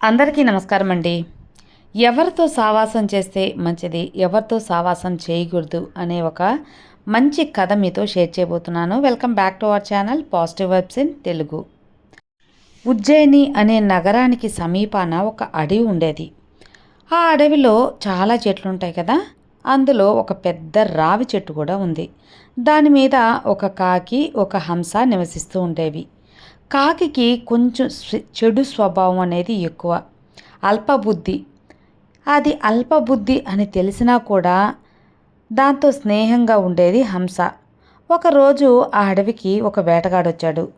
అందరికీ నమస్కారం అండి ఎవరితో సావాసం చేస్తే మంచిది ఎవరితో సావాసం చేయకూడదు అనే ఒక మంచి కథ మీతో షేర్ చేయబోతున్నాను. Welcome back to our channel positive vibes in Telugu. Ujjain అనే నగరానికి సమీపాన ఒక అడవి ఉండేది. ఆ అడవిలో చాలా చెట్లు ఉంటాయి కదా అందులో ఒక పెద్ద రావి చెట్టు కూడా ఉంది. దాని మీద ఒక కాకి ఒక హంస నివసిస్తూ ఉండేవి. కాకికి కొంచెం చెడు స్వభావం అనేది ఎక్కువ. అల్పబుద్ధి. అది అల్పబుద్ధి అని తెలిసినా కూడా దాంతో స్నేహంగా ఉండేది హంస. ఒకరోజు ఆ అడవికి ఒక వేటగాడొచ్చాడు.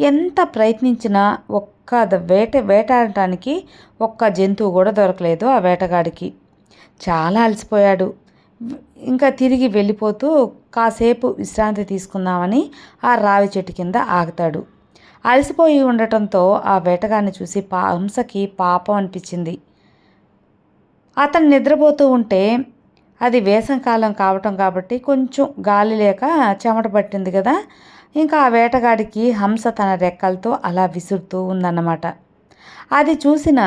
ఎంత ప్రయత్నించినా ఒక్క వేట వేటాడటానికి ఒక్క జంతువు కూడా దొరకలేదు ఆ వేటగాడికి. చాలా అలసిపోయాడు. ఇంకా తిరిగి వెళ్ళిపోతూ కాసేపు విశ్రాంతి తీసుకుందామని ఆ రావి చెట్టు కింద ఆగుతాడు. అలసిపోయి ఉండటంతో ఆ వేటగాడిని చూసి పా హంసకి పాపం అనిపించింది. అతను నిద్రపోతూ ఉంటే అది వేసంకాలం కావటం కాబట్టి కొంచెం గాలి లేక చెమట పట్టింది కదా. ఇంకా ఆ వేటగాడికి హంస తన రెక్కలతో అలా విసురుతూ ఉందన్నమాట. అది చూసిన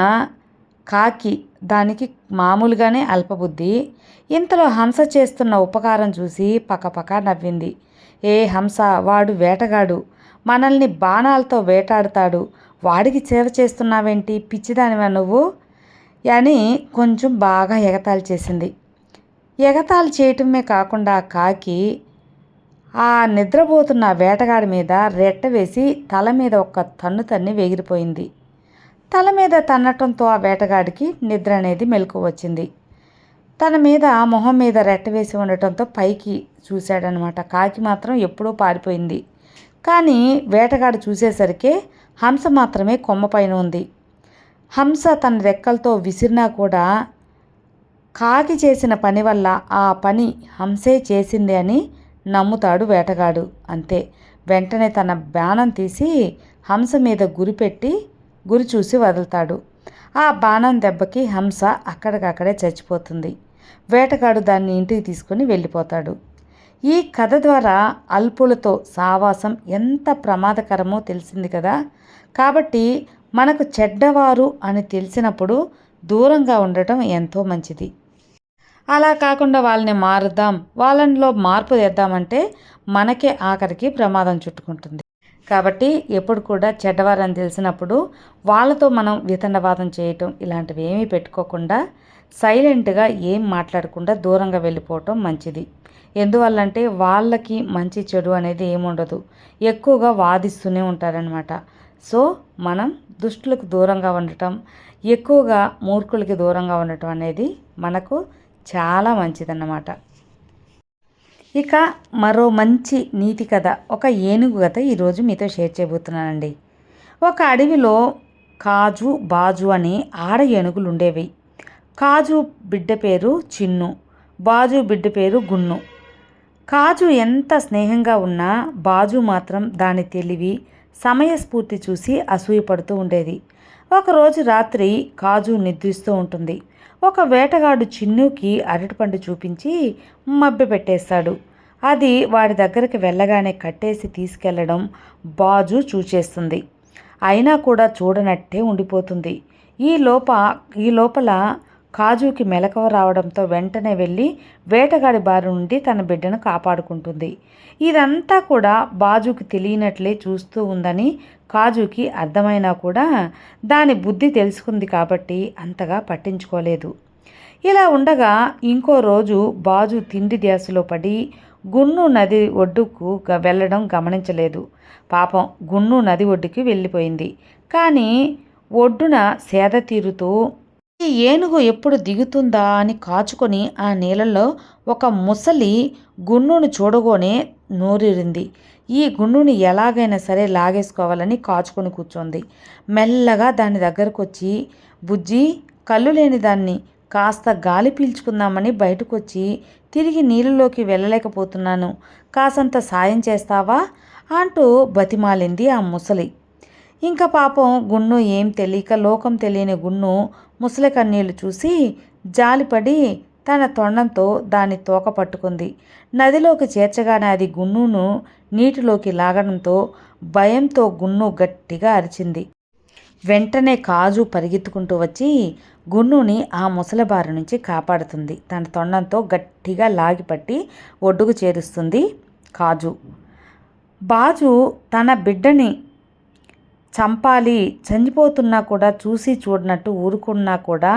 కాకి దానికి మామూలుగానే అల్పబుద్ధి. ఇంతలో హంస చేస్తున్న ఉపకారం చూసి పక్కపక్క నవ్వింది. ఏ హంస వాడు వేటగాడు. మనల్ని బాణాలతో వేటాడుతాడు. వాడికి సేవ చేస్తున్నావేంటి? పిచ్చిదానివా నువ్వు? అని కొంచెం బాగా ఎగతాళి చేసింది. ఎగతాళి చేయటమే కాకుండా కాకి ఆ నిద్రపోతున్న వేటగాడి మీద రెట్ట వేసి తల మీద ఒక్క తన్ను తన్ని వేగిరిపోయింది. తల మీద తన్నటంతో ఆ వేటగాడికి నిద్ర అనేది మెలకు వచ్చింది. తన మీద మొహం మీద రెట్ట వేసి ఉండటంతో పైకి చూశాడనమాట. కాకి మాత్రం ఎప్పుడూ పారిపోయింది. కానీ వేటగాడు చూసేసరికి హంస మాత్రమే కొమ్మపైన ఉంది. హంస తన రెక్కలతో విసిరినా కూడా కాకి చేసిన పని వల్ల ఆ పని హంసే చేసింది అని నమ్ముతాడు వేటగాడు. అంతే. వెంటనే తన బాణం తీసి హంస మీద గురిపెట్టి గురి చూసి వదులుతాడు. ఆ బాణం దెబ్బకి హంస అక్కడికక్కడే చచ్చిపోతుంది. వేటగాడు దాన్ని ఇంటికి తీసుకుని వెళ్ళిపోతాడు. ఈ కథ ద్వారా అల్పులతో సావాసం ఎంత ప్రమాదకరమో తెలిసింది కదా. కాబట్టి మనకు చెడ్డవారు అని తెలిసినప్పుడు దూరంగా ఉండటం ఎంతో మంచిది. అలా కాకుండా వాళ్ళని మారుద్దాం వాళ్ళలో మార్పు తెద్దామంటే మనకే ఆఖరికి ప్రమాదం చుట్టుకుంటుంది. కాబట్టి ఎప్పుడు కూడా చెడ్డవారని తెలిసినప్పుడు వాళ్ళతో మనం వితండవాదం చేయటం ఇలాంటివి ఏమీ పెట్టుకోకుండా సైలెంట్గా ఏం మాట్లాడకుండా దూరంగా వెళ్ళిపోవటం మంచిది. ఎందువల్లంటే వాళ్ళకి మంచి చెడు అనేది ఏముండదు ఎక్కువగా వాదిస్తూనే ఉంటారనమాట సో మనం దుష్టులకు దూరంగా ఉండటం ఎక్కువగా మూర్ఖులకి దూరంగా ఉండటం అనేది మనకు చాలా మంచిదన్నమాట. ఇక మరో మంచి నీతి కథ ఒక ఏనుగు కథ ఈరోజు మీతో షేర్ చేయబోతున్నానండి. ఒక అడవిలో కాజు బాజు అని ఆడ ఏనుగులు ఉండేవి. కాజు బిడ్డ పేరు చిన్ను బాజు బిడ్డ పేరు గున్ను. కాజు ఎంత స్నేహంగా ఉన్నా బాజు మాత్రం దాని తెలివి సమయస్ఫూర్తి చూసి అసూయపడుతూ ఉండేది. ఒకరోజు రాత్రి కాజు నిద్రిస్తూ ఉంటుంది. ఒక వేటగాడు చిన్నుకి అరటిపండు చూపించి మబ్బి పెట్టేస్తాడు. అది వాడి దగ్గరికి వెళ్ళగానే కట్టేసి తీసుకెళ్ళడం బాజు చూచేస్తుంది. అయినా కూడా చూడనట్టే ఉండిపోతుంది. ఈ లోప ఈ లోపల కాజుకి మెలకువ రావడంతో వెంటనే వెళ్ళి వేటగాడి బారి నుండి తన బిడ్డను కాపాడుకుంటుంది. ఇదంతా కూడా బాజుకి తెలియనట్లే చూస్తూ ఉందని కాజుకి అర్థమైనా కూడా దాని బుద్ధి తెలుసుకుంది కాబట్టి అంతగా పట్టించుకోలేదు. ఇలా ఉండగా ఇంకో రోజు బాజు తిండి ధ్యాసలో పడి గున్ను నది ఒడ్డుకు గ- వెళ్ళడం గమనించలేదు. పాపం గున్ను నది ఒడ్డుకి వెళ్ళిపోయింది. కానీ ఒడ్డున సేద తీరుతూ ఏనుగు ఎప్పుడు దిగుతుందా అని కాచుకొని ఆ నీళ్ళలో ఒక ముసలి గున్నును చూడగానే నోరిరింది. ఈ గుండుని ఎలాగైనా సరే లాగేసుకోవాలని కాచుకొని కూర్చోంది. మెల్లగా దాని దగ్గరకు వచ్చి బుజ్జి కళ్ళు లేని దాన్ని కాస్త గాలి పీల్చుకుందామని బయటకు వచ్చి తిరిగి నీళ్ళలోకి వెళ్ళలేకపోతున్నాను. కాసంత సాయం చేస్తావా? అంటూ బతిమాలింది ఆ ముసలి. ఇంకా పాపం గున్ను ఏం తెలియక లోకం తెలియని గున్ను ముసలి కన్నీళ్ళు చూసి జాలిపడి తన తొండంతో దాని తోక పట్టుకుంది. నదిలోకి చేర్చగానే అది గున్నును నీటిలోకి లాగడంతో భయంతో గున్ను గట్టిగా అరిచింది. వెంటనే కాజు పరిగెత్తుకుంటూ వచ్చి గున్నుని ఆ ముసలి బారి నుంచి కాపాడుతుంది. తన తొండంతో గట్టిగా లాగిపట్టి ఒడ్డుకు చేరుస్తుంది కాజు. బాజు తన బిడ్డని చంపాలి చనిపోతున్నా కూడా చూసి చూడనట్టు ఊరుకున్నా కూడా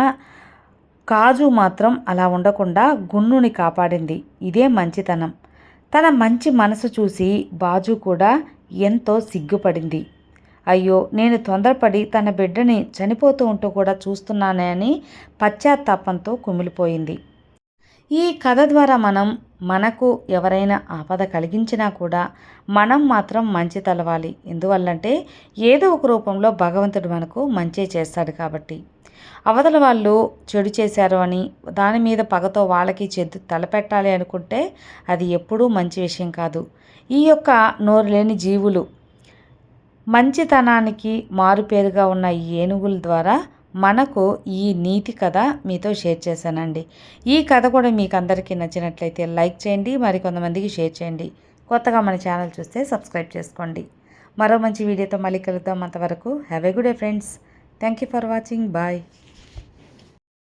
కాజు మాత్రం అలా ఉండకుండా గున్నుని కాపాడింది. ఇదే మంచితనం. తన మంచి మనసు చూసి బాజు కూడా ఎంతో సిగ్గుపడింది. అయ్యో నేను తొందరపడి తన బిడ్డని చనిపోతూ ఉంటూ కూడా చూస్తున్నానని పశ్చాత్తాపంతో కుమిలిపోయింది. ఈ కథ ద్వారా మనం మనకు ఎవరైనా ఆపద కలిగించినా కూడా మనం మాత్రం మంచి తలవాలి. ఎందువల్లంటే ఏదో ఒక రూపంలో భగవంతుడు మనకు మంచి చేస్తాడు కాబట్టి. అవతల వాళ్ళు చెడు చేశారు అని దాని మీద పగతో వాళ్ళకి చెద్దు తలపెట్టాలి అనుకుంటే అది ఎప్పుడూ మంచి విషయం కాదు. ఈ యొక్క నోరు లేని జీవులు మంచితనానికి మారుపేరుగా ఉన్న ఈ ఏనుగుల ద్వారా మనకు ఈ నీతి కథ మీతో షేర్ చేశానండి. ఈ కథ కూడా మీకు అందరికీ నచ్చినట్లయితే లైక్ చేయండి మరి కొంతమందికి షేర్ చేయండి. కొత్తగా మన ఛానల్ చూస్తే సబ్స్క్రైబ్ చేసుకోండి. మరో మంచి వీడియోతో మళ్ళీ కలుద్దాం అంతవరకు. Have a good day friends thank you for watching bye